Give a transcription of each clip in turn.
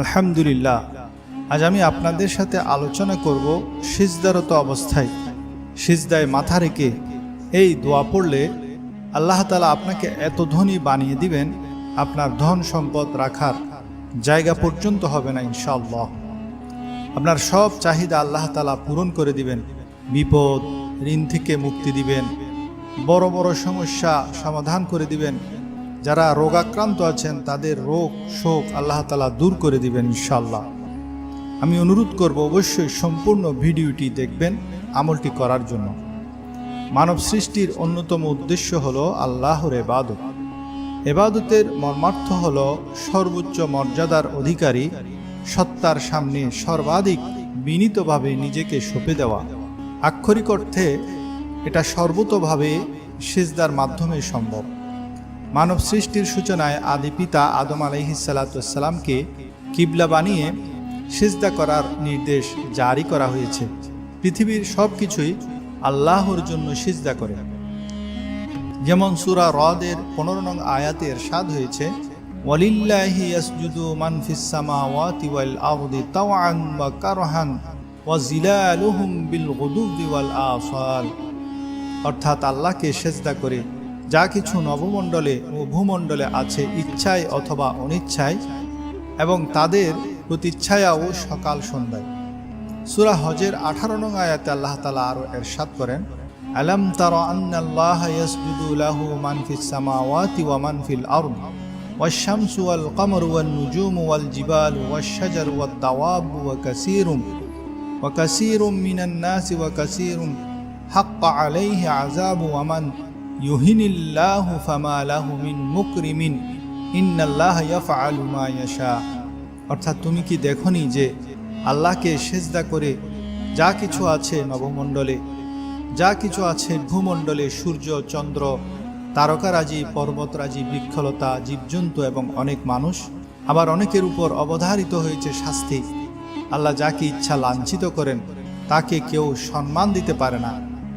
আলহামদুলিল্লাহ। আজ আমি আপনাদের সাথে আলোচনা করব সিজদারত অবস্থায়। সিজদায় মাথা রেখে এই দোয়া পড়লে আল্লাহ তালা আপনাকে এত ধনী বানিয়ে দিবেন, আপনার ধন সম্পদ রাখার জায়গা পর্যন্ত হবে না ইনশাআল্লাহ। আপনার সব চাহিদা আল্লাহ তালা পূরণ করে দিবেন, বিপদ, ঋণ থেকে মুক্তি দিবেন, বড় বড় সমস্যা সমাধান করে দিবেন যারা রোগাক্রান্ত আছেন, তাদের রোগ, শোক আল্লাহ তালা দূর করে দিবেন ইনশাল্লাহ আমি অনুরোধ করব অবশ্যই সম্পূর্ণ ভিডিওটি দেখবেন, আমলটি করার জন্য। মানব সৃষ্টির অন্যতম উদ্দেশ্য হল আল্লাহর এবাদত এবাদতের মর্মার্থ হল সর্বোচ্চ মর্যাদার অধিকারী সত্তার সামনে সর্বাধিক বিনীতভাবে নিজেকে সঁপে দেওয়া। আক্ষরিক অর্থে, এটা সর্বতভাবে সেজদার মাধ্যমে সম্ভব। মানব সৃষ্টির সূচনায় আদি পিতা আদম আলহিসাল্লাতামকে কিবলা বানিয়ে সিজদা করার নির্দেশ জারি করা হয়েছে। পৃথিবীর সব কিছুই আল্লাহর জন্য সিজদা করে। যেমন সুরা রদের পনেরো নং আয়াতের স্বাদ হয়েছে বিল অর্থাৎ আল্লাহকে সেজদা করে যা কিছু নবমণ্ডলে ও ভূমণ্ডলে আছে ইচ্ছায় অথবা অনিচ্ছায় এবং তাদের প্রতিচ্ছায়া ও সকাল সন্ধ্যায় সুরা হজের আঠারো নং আয়াতে আল্লাহ তালা আরও এরশাদ করেন আলম তার আন্নাল্লাহ ইয়াসজুদু লাহু মান ফিস সামাওয়াতি ওয়া মান ফিল আরদ والشمس والقمر والنجوم والجبال والشجر والدواب وكثير وكثير من الناس وكثير حق عليه عذاب ومن অর্থাৎ তুমি কি দেখনি যে আল্লাহকে সেজদা করে যা কিছু আছে নবমণ্ডলে, যা কিছু আছে ভূমণ্ডলে সূর্য, চন্দ্র, তারকারাজি, পর্বতরাজি, বৃক্ষলতা, জীবজন্তু এবং অনেক মানুষ, আবার অনেকের উপর অবধারিত হয়েছে শাস্তি। আল্লাহ যাকে ইচ্ছা লাঞ্ছিত করেন, তাকে কেউ সম্মান দিতে পারে না।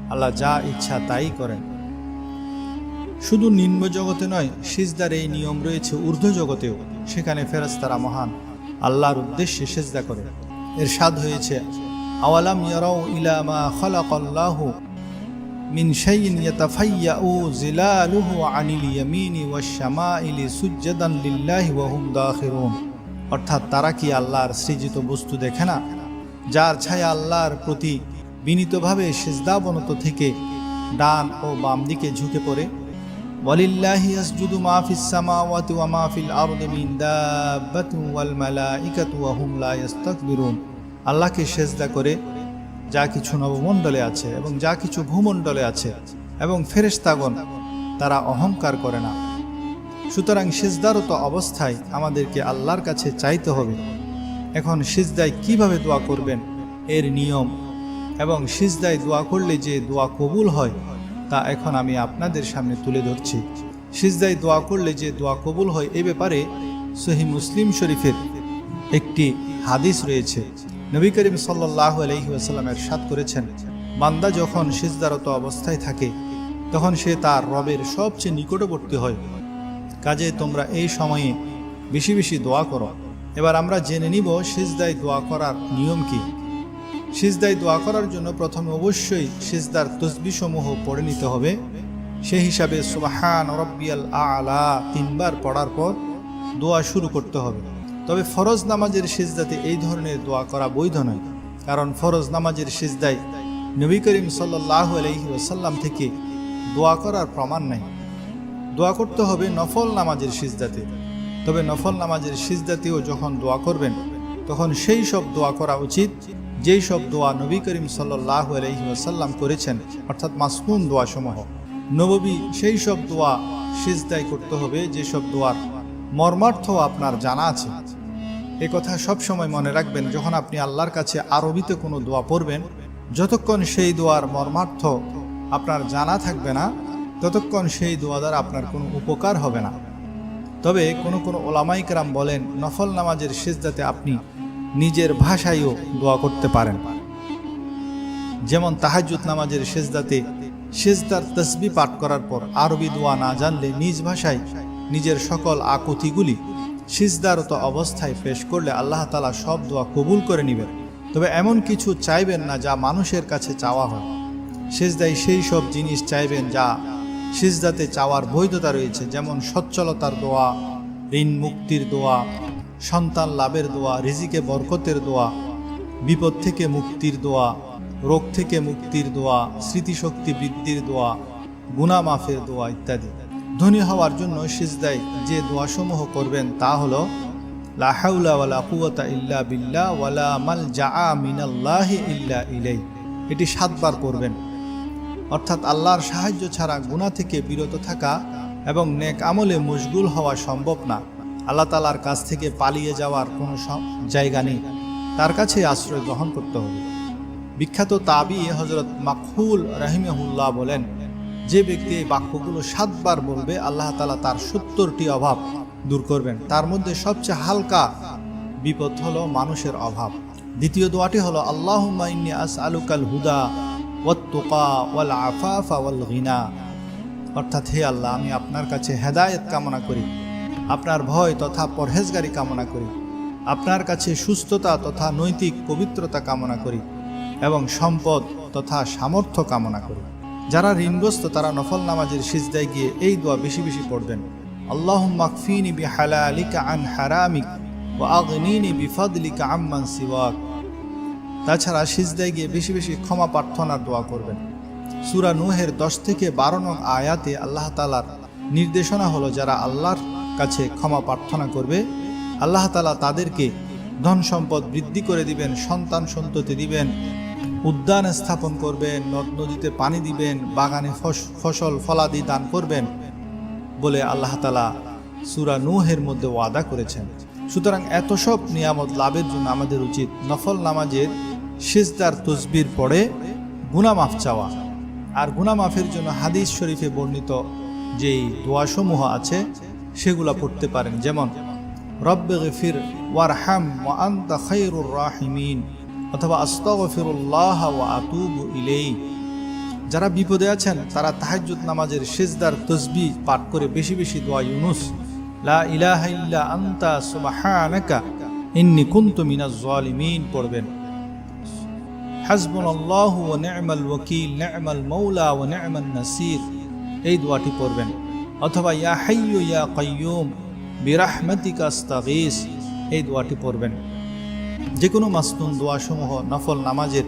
আল্লাহ যা ইচ্ছা তাই করেন। শুধু নিম্ন জগতে নয়, সিজদার এই নিয়ম রয়েছে ঊর্ধ্ব জগতেও। সেখানে ফেরাস্তারা মহান, আল্লাহর উদ্দেশ্যে সেজদা করে। এর স্বাদ হয়েছে, আওয়ালাম ইয়ারাও ইলা মা খালাকাল্লাহু মিন শাইইন ইয়াতাফাইয়াউ জিলালুহু আনিল ইয়ামিনি ওয়াশ শামাইলি সুজ্জাদান লিল্লাহি ওয়া হুম দাখিরুন। অর্থাৎ তারা কি আল্লাহর সৃজিত বস্তু দেখে না? যার ছায়া আল্লাহর প্রতি বিনীতভাবে সেজদাবনত থেকে ডান ও বাম দিকে ঝুঁকে পড়ে? মা ফিস সামাওয়াতি ওয়া মা ফিল আরদি মিন দাব্বাতিন ওয়াল মালাইকাতু ওয়া হুম লা আল্লাহকে সেজদা করে যা কিছু নবমণ্ডলে আছে এবং যা কিছু ভূমণ্ডলে আছে এবং ফেরেশতাগণ তারা অহংকার করে না। সুতরাং সিজদারত অবস্থায় আমাদেরকে আল্লাহর কাছে চাইতে হবে। এখন সিজদায় কীভাবে দোয়া করবেন? এর নিয়ম এবং সিজদায় দোয়া করলে যে দোয়া কবুল হয় তা এখন আমি আপনাদের সামনে তুলে ধরছি। সিজদায় দোয়া করলে যে দোয়া কবুল হয় এ ব্যাপারে সহি মুসলিম শরীফের একটি হাদিস রয়েছে। নবী করিম সাল্লাহ আলহি আসাল্লামের সাত করেছেন, বান্দা যখন সিজদারত অবস্থায় থাকে, তখন সে তার রবের সবচেয়ে নিকটবর্তী হয়। কাজে তোমরা এই সময়ে বেশি বেশি দোয়া করো। এবার আমরা জেনে নিব সিজদায় দোয়া করার নিয়ম কি। সিজদায় দোয়া করার জন্য প্রথমে অবশ্যই সিজদার তসবিসমূহ পড়ে নিতে হবে। সেই হিসাবে সুবাহান রব্বিয়াল আলা তিনবার পড়ার পর দোয়া শুরু করতে হবে। তবে ফরজ নামাজের সিজদাতে এই ধরনের দোয়া করা বৈধ নয়। কারণ ফরজ নামাজের সিজদায় নবী করিম সাল্লাহ আলহি ওসাল্লাম থেকে দোয়া করার প্রমাণ নাই। দোয়া করতে হবে নফল নামাজের সিজদাতে। তবে নফল নামাজের সিজদাতেও যখন দোয়া করবেন, তখন সেই সব দোয়া করা উচিত যেই সব দোয়া নবী করিম সাল্লাহ আলহি ওসাল্লাম করেছেন, অর্থাৎ মাসকুন দোয়াসমূহ নববী সেই সব দোয়া সিজদায় করতে হবে যেসব দোয়ার মর্মার্থ আপনার জানা আছে। এ কথা সবসময় মনে রাখবেন, যখন আপনি আল্লাহর কাছে আরবিতে কোনো দোয়া পড়বেন, যতক্ষণ সেই দোয়ার মর্মার্থ আপনার জানা থাকবে না, ততক্ষণ সেই দোয়া দ্বারা আপনার কোনো উপকার হবে না। তবে কোনো কোনো ওলামাইকরাম বলেন, নফল নামাজের সিজদাতে আপনি নিজের ভাষায়ও দোয়া করতে পারেন। যেমন তাহাজুদ নামাজের সেজদাতে সেজদার তসবি পাঠ করার পর আরবি দোয়া না জানলে নিজ ভাষায় নিজের সকল আকুতিগুলি সিজদারত অবস্থায় পেশ করলে আল্লাহ তালা সব দোয়া কবুল করে নেবেন। তবে এমন কিছু চাইবেন না যা মানুষের কাছে চাওয়া হয়। সিজদায় সেই সব জিনিস চাইবেন যা সিজদাতে চাওয়ার বৈধতা রয়েছে, যেমন সচ্ছলতার দোয়া, ঋণ মুক্তির দোয়া সন্তান লাভের দোয়া, রিজিকে বরকতের দোয়া, বিপদ থেকে মুক্তির দোয়া, রোগ থেকে মুক্তির দোয়া, স্মৃতিশক্তি বৃদ্ধির দোয়া গুনা মাফের দোয়া ইত্যাদি। ধনী হওয়ার জন্য সিজদায় যে দোয়াসমূহ করবেন তা হল, লা হাওলা ওয়ালা কুওয়াতা ইল্লা বিল্লাহ ওয়ালা মাল মিনাল্লাহি ইল্লা ইলাই এটি সাতবার করবেন। অর্থাৎ আল্লাহর সাহায্য ছাড়া গুনাহ থেকে বিরত থাকা এবং নেক আমলে মশগুল হওয়া সম্ভব না। আল্লাহ তালার কাছ থেকে পালিয়ে যাওয়ার কোনো জায়গা নেই। তার কাছে আশ্রয় গ্রহণ করতে হবে। বিখ্যাত তাবি হজরত মাকহুল রাহিমাহুল্লাহ বলেন, যে ব্যক্তি এই বাক্যগুলো সাতবার বলবে, আল্লাহ তালা তার সত্তরটি অভাব দূর করবেন। তার মধ্যে সবচেয়ে হালকা বিপদ হলো মানুষের অভাব। দ্বিতীয় দোয়াটি হলো আল্লাহ ইন্নি আস আলুকাল হুদা ওয়াত্তুকা ওয়াল আফাফা ওয়াল গিনা অর্থাৎ, হে আল্লাহ, আমি আপনার কাছে হেদায়েত কামনা করি। আপনার ভয় তথা পরহেজগারি কামনা করি। আপনার কাছে সুস্থতা তথা নৈতিক পবিত্রতা কামনা করি এবং সম্পদ তথা সামর্থ্য কামনা করি। যারা ঋণগ্রস্ত, তারা নফল নামাজের সিজদায় গিয়ে এই দোয়া বেশি বেশি পড়বেন। আল্লাহ মাকফিনি বি হালালিকা আন হারামিক ও আগনিনি বিফাদলিকা আম্মান সিওয়াক। তাছাড়া সিজদায় গিয়ে বেশি বেশি ক্ষমা প্রার্থনার দোয়া করবেন। সুরা নুহের দশ থেকে বারো নং আয়াতে আল্লাহ তালার নির্দেশনা হলো, যারা আল্লাহর কাছে ক্ষমা প্রার্থনা করবে। আল্লাহ তালা তাদেরকে ধন সম্পদ বৃদ্ধি করে দিবেন, সন্তান সন্ততি দিবেন, উদ্যান স্থাপন করবেন, নদ নদীতে পানি দিবেন, বাগানে ফস- ফসল ফলাদি দান করবেন বলে আল্লাহ তালা সুরা নুহের মধ্যে ওয়াদা করেছেন। সুতরাং এত সব নিয়ামত লাভের জন্য আমাদের উচিত নফল নামাজের সিজদার তসবির পরে গুনামাফ চাওয়া। আর গুনামাফের জন্য হাদিস শরীফে বর্ণিত যেই দোয়াসমূহ আছে সেগুলা পড়তে পারেন। যেমন, রব্বে গফির ওয়ারহাম ওয়া আনতা খায়রুর রাহিমিন অথবা, আস্তাগফিরুল্লাহ ওয়া আতুবু ইলেই যারা বিপদে আছেন, তারা তাহাজ্জুদ নামাজের সেজদার তসবি পাঠ করে বেশি বেশি দোয়া ইউনুস, লা ইলাহা ইল্লা আনতা সুবহানাকা, ইন্নী কুনতু মিনাজ জালিমিন পড়বেন। হাসবুনাল্লাহু ওয়া নি'মাল ওয়াকিল, নি'মাল মাওলা ওয়া নি'মান নাসির এই দোয়াটি পড়বেন। অথবা ইয়া হাইয়্যু ইয়া কাইয়্যুম বিরাহমাতিকা আস্তাগীস, এই দোয়াটি পড়বেন। যে কোনো মাসনুন দোয়াসমূহ নফল নামাজের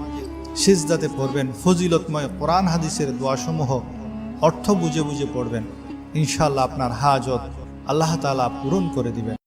সিজদাতে পড়বেন। ফজিলতময় কোরআন হাদিসের দোয়াসমূহ অর্থ বুঝে বুঝে পড়বেন। ইনশাল্লাহ আপনার হাজত আল্লাহ তালা পূরণ করে দিবেন।